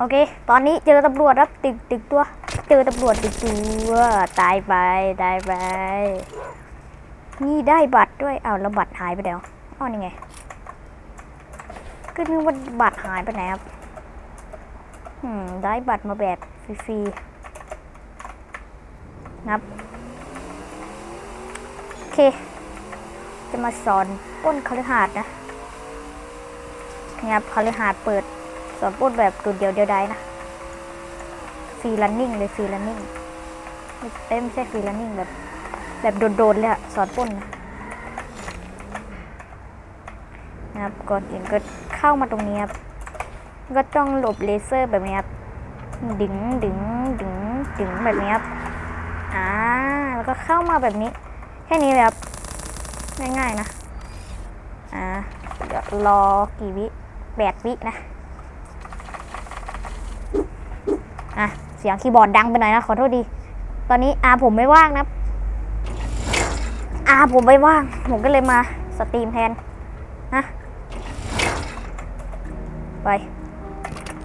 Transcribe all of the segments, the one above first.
โอเค ตอนนี้เจอตำรวจครับตึกตึกตัว เจอตำรวจตึกตัวตายไปตายไป นี่ได้บัตรด้วยเอาแล้วบัตรหายไปแล้วอ้าวนี่ไงก็นึกว่าบัตรหายไปไหนครับอืมได้บัตรมาแบบฟรีๆนะครับโอเค จะมาสอนป้นคฤหาสน์นะนี่ครับคฤหาสน์เปิด สอนปล้นแบบตัวเดียวเดียวได้นะฟรีลันนิ่งเลยฟรีลันนิ่งไม่เอ้ไม่ใช่ฟรีลันนิ่งแบบ แบบโดดๆเลยอะสอนปล้นนะนะครับก่อนอื่นก็เข้ามาตรงนี้ครับก็ต้องหลบเลเซอร์แบบนี้ครับดึงดึงดึงดึงแบบนี้ครับอ่าแล้วก็เข้ามาแบบนี้ แค่นี้เลยครับง่ายๆนะอ่าเดี๋ยวรอกี่วิแปดวินะ อะเสียงคีย์บอร์ดดังไปหน่อยนะขอโทษดี ตอนนี้อาผมไม่ว่างนะอาผมไม่ว่าง ผมก็เลยมาสตรีมแทนนะไป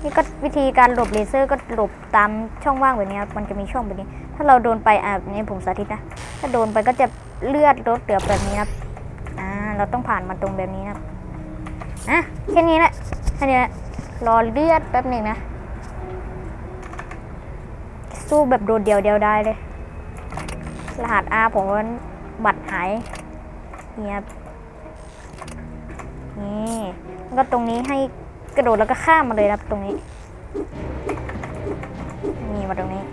นี่ก็วิธีการหลบเลเซอร์ก็หลบตามช่องว่างแบบนี้ครับมันจะมีช่องแบบนี้ ถ้าเราโดนไปอะนี้ผมสาธิตนะ ถ้าโดนไปก็จะเลือดลดเหลือแบบนี้นะครับอ่าเราต้องผ่านมาตรงแบบนี้นะครับอะแค่นี้แหละแค่นี้แหละรอเลือดแป๊บหนึ่งนะ สู้แบบโดดเดียวเดียวได้เลย รหัสอาผมบัตรหายเนี่ยบนี่ก็ตรงนี้ให้กระโดดแล้วก็ข้ามมาเลยครับตรงนี้ นี่มาตรงนี้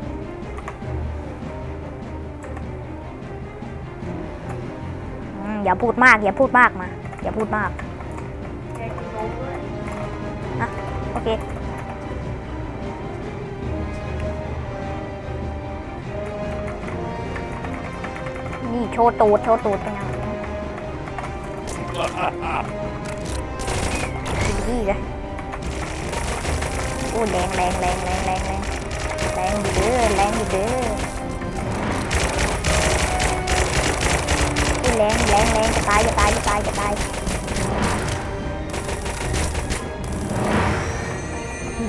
อืมอย่าพูดมาก อย่าพูดมากมา อย่าพูดมากอะโอเค โชว์ตูดโชว์ตูดเป็นยังไงดีเลยโอ้แรงแรงแรงแรงแรงแรงแรงอยู่เด้อแรงอยู่เด้อโอ้แรงแรงแรงจะตายจะตายจะตายจะตาย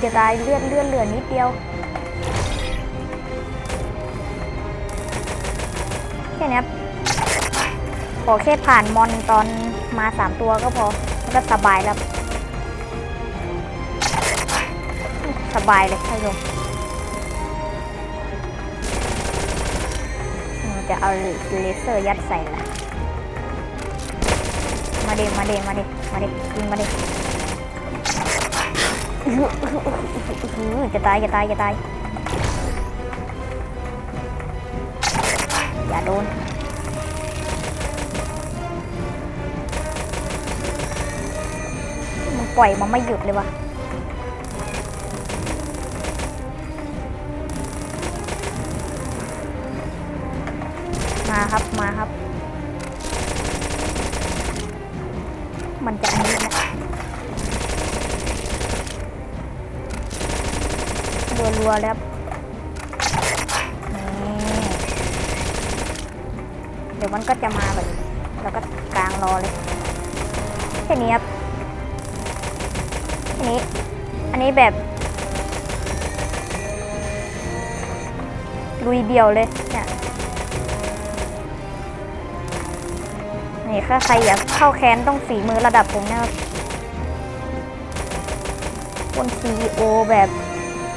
จะตายเลือดเลือดเหลือนิดเดียวแค่นี้ ขอแค่ผ่านมอนตอนมาสามตัวก็พอ มันก็สบายแล้ว สบายเลยท่านผู้ชมจะเอาเลเซอร์ยัดใส่ละมาเดมาเดมาเดมาเดยิงมาเดมจะตายจะตายจะตาย อย่าโดน ปล่อยมันไม่หยุดเลยวะมาครับมาครับ มันจะอันนี้นะรัวๆแล้วครับเดี๋ยวมันก็จะมาแบบนี้แล้วก็กลางรอเลยแค่นี้ครับ แค่นี้ อันนี้แบบลุยเดียวเลยเนี่ยนี่ถ้าใครอยากเข้าแค้นต้องฝีมือระดับผมนะครับคนซีโอแบบ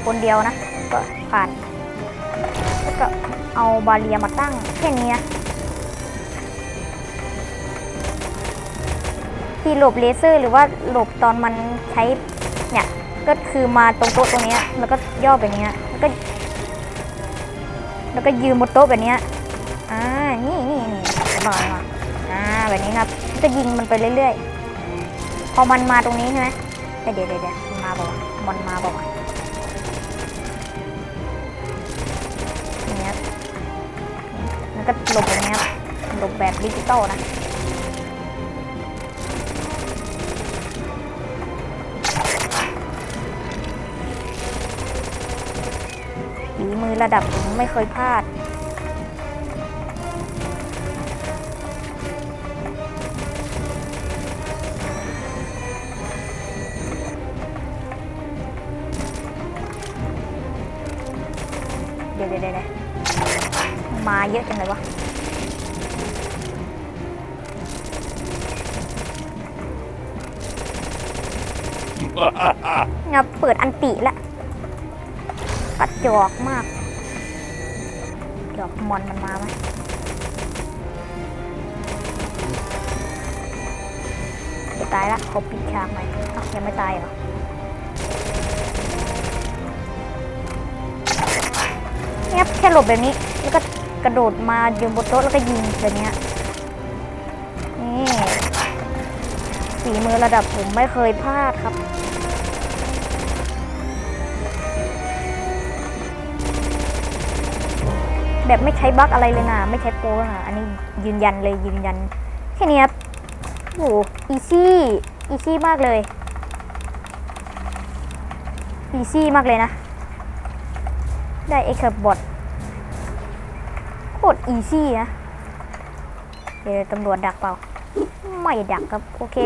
คนเดียวนะ ก็ผ่าน แล้วก็เอาบาเรียมาตั้งแค่นี้นะที่หลบเลเซอร์หรือว่าหลบตอนมันใช้ เนี่ยก็คือมาตรงโต๊ะตรงเนี้ยแล้วก็ย่อแบบเนี้ยแล้วก็ แล้วก็ยืนบนโต๊ะแบบเนี้ยอ่านี่นี่นี่มามาอ่าแบบนี้ครับก็ยิงมันไปเรื่อยๆ พอมันมาตรงนี้ใช่ไหมเดี๋ยวเดี๋ยวเดี๋ยวมันมาบอกว่าวะมันมาบอกว่าวะอย่างเงี้ยแล้วก็หลบแบบเนี้ยครับหลบแบบดิจิตอลนะ ระดับผมไม่เคยพลาด เดี๋ยวเดี๋ยวเดี๋ยวเดี๋ยวมาเยอะจังเลยวะงับเปิดอันติละกระจอกมาก ดอกมอนมันมาไหมจะตายละเขาปิดฉากไหมอ้าวยังไม่ตายเหรอเนี่ยแค่หลบแบบนี้ แล้วก็กระโดดมายืนบนโต๊ะแล้วก็ยิงแบบนี้นี่ฝีมือระดับผมไม่เคยพลาดครับ แบบไม่ใช้บั๊กอะไรเลยนะ ไม่ใช้โปรนะอันนี้ยืนยันเลยยืนยัน แค่นี้ครับโอ้อีซี่อีซี่มากเลยอีซี่มากเลยนะ ได้เอ็กซ์บอทโคตรอีซี่นะ เดี๋ยวตำรวจดักเปล่า ไม่ดักครับ โอเค